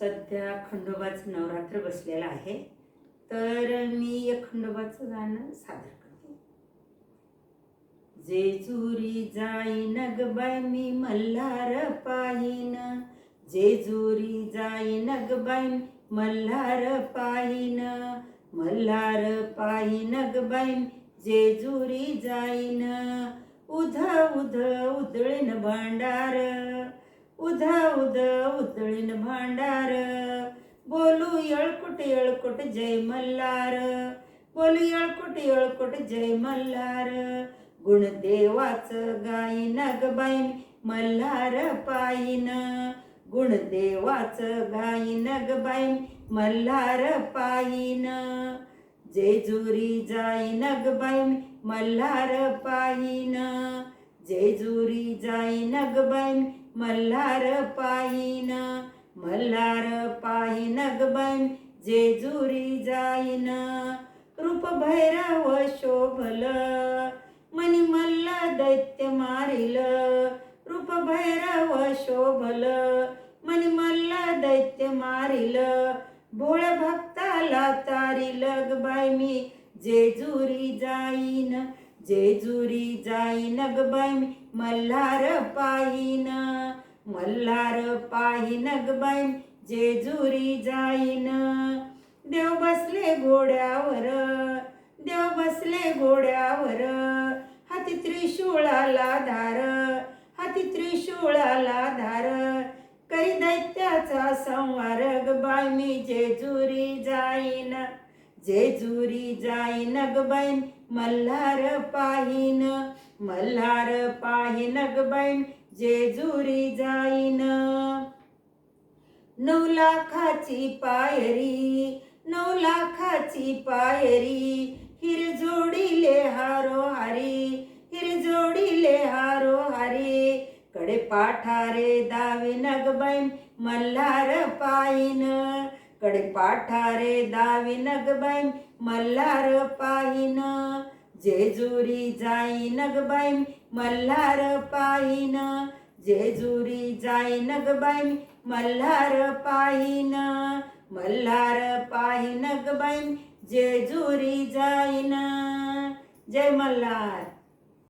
सध्या खंडोबाचं नवरात्र बसलेलं आहे. तर मी एक खंडोबाचं गाणं सादर करते. जेजुरी जाईन ग बाय मी मल्हार पाहिन. जेजुरी जाईन ग बाय मल्हार पाहिन. मल्हार पाहिन ग बाय मी जेजुरी जाईन. उध उध उधळीन भांडार. उधा उध उधळीन भांडार. बोलू येळकुट येळकुट जय मल्हार. बोलू येळकुट येळकुट जय मल्हार. गुणदेवाचं गाईन ग बाईन मल्हार पायीन गुणदेवाचं गाईन ग बाईन मल्हार पायीन जेजुरी जाईन ग बाईन मल्हार पायीन जेजुरी जाईन ग बाईन मल्हार पायीन मल्हार पायीन ग जेजुरी जाईन. रूप भैरव शोभल मनी मल्ल दैत्य मारिल. रूप भैरव शोभल मनी मल्ल दैत्य मारिल. भोळ भक्ताला तारी ग बाई मी जेजुरी जाईन. जेजुरी जाईन ग बाई मी मल्हार पाहिन. मल्हार पाहिन ग बाई मी जेजुरी जाईन. देव बसले घोड्यावर देव बसले घोड्यावर. हाती त्रिशूळाला धार हाती त्रिशूळाला धार. करी दैत्याचा संवार ग बाय मी जेजुरी जाईन. जेजुरी जाईन ग मल्हार पाहीन मल्हार पाहीन ग जेजुरी जाईन. नऊ लाखाची पायरी नऊ लाखाची पायरी हिर जोडीले हारो हारी हिर जोडीले हारो हारी कडे पाठारे दावी नगबाईन मल्हार पायीन कडे पाठारे दावी नगबाईन मल्हार पाहिन. जेजुरी जाई नगबाईन मल्हार पाहिन. जेजुरी जाई नगबाईन मल्हार पाहिन. मल्हार पाहिन गबाईन जेजुरी जाईन. जय मल्हार.